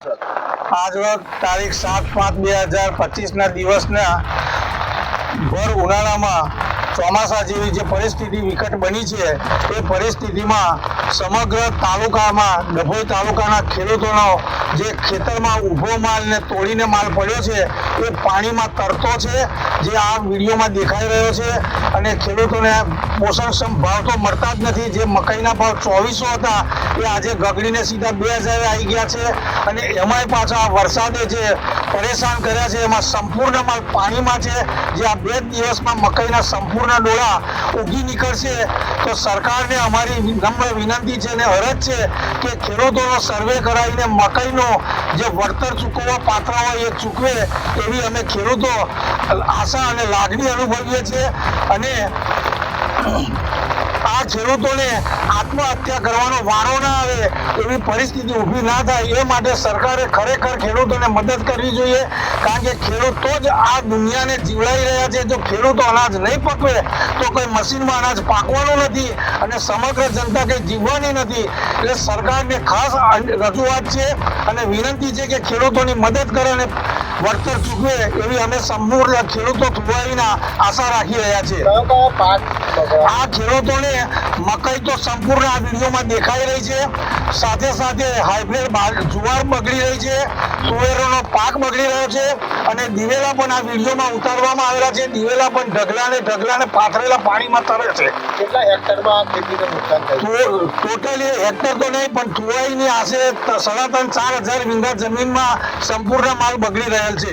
આજરોજ તારીખ સાત પાંચ બે હજાર પચીસના દિવસના ભર ઉનાળામાં ચોમાસા જેવી જે પરિસ્થિતિ વિકટ બની છે, એ પરિસ્થિતિમાં સમગ્ર તાલુકામાં, ડભોઈ તાલુકાના ખેડૂતોનો જે ખેતરમાં ઊભો માલ ને તોડીને માલ પડ્યો છે, એ પાણીમાં તરતો છે, જે આ વિડીયોમાં દેખાઈ રહ્યો છે. અને ખેડૂતોને પોષણક્ષમ ભાવ તો મળતા જ નથી. જે મકાઈના ભાવ ચોવીસો હતા, એ આજે ગગડીને સીધા બે હજાર આવી ગયા છે. અને એમાંય પાછા વરસાદે જે પરેશાન કર્યા છે, એમાં સંપૂર્ણ માલ પાણીમાં છે. જે આ બે દિવસમાં મકાઈના સંપૂર્ણ ડોળા ઉગી નીકળશે તો સરકારને અમારી નમ્ર વિનંતી છે અને અરજ છે કે ખેડૂતોનો સર્વે કરાવીને મકાઈનો જે વળતર ચૂકવવા પાત્ર હોય એ ચૂકવે એવી અમે ખેડૂતો આશા અને લાગણી અનુભવીએ છીએ અને આ ખેડૂતોને આત્મહત્યા કરવાનો વારો ના આવે, એવી પરિસ્થિતિ ઊભી ના થાય, એ માટે સરકારે ખરેખર ખેડૂતોને મદદ કરવી જોઈએ. કારણ કે ખેડૂતો જ આ દુનિયાને જીવડાવી રહ્યા છે. જો ખેડૂતો અનાજ નહીં પકવે, તો કોઈ મશીનમાં અનાજ પાકવાનું નથી અને સમગ્ર જનતા કંઈ જીવવાની નથી. એટલે સરકારને ખાસ રજૂઆત છે અને વિનંતી છે કે ખેડૂતોની મદદ કરે અને વળતર ચૂકવે એવી અમે સંપૂર્ણ ખેડૂતો થવાઈના આશા રાખી રહ્યા પાક આ ખેડૂતોને મકાઈ તો સંપૂર્ણ આ વિડીયોમાં દેખાઈ રહી છે. સાથે સાથે હાઇબ્રિડ જુવાર બગડી રહી છે. તુવેરોનો પાક બગડી રહ્યો છે અને દિવેલા પણ આ વિડીયોમાં ઉતારવામાં આવેલા છે. દિવેલા પણ ઢગલા ને ઢગલા ને પાથરેલા પાણીમાં તરે છે. કેટલા હેક્ટરમાં ખેતીને નુકસાન થયું? ટોટલી હેક્ટર તો નહીં પણ તુવાઈની આશરે સાડા ત્રણ ચાર હજાર વીઘા જમીનમાં સંપૂર્ણ માલ બગડી રહેલ છે.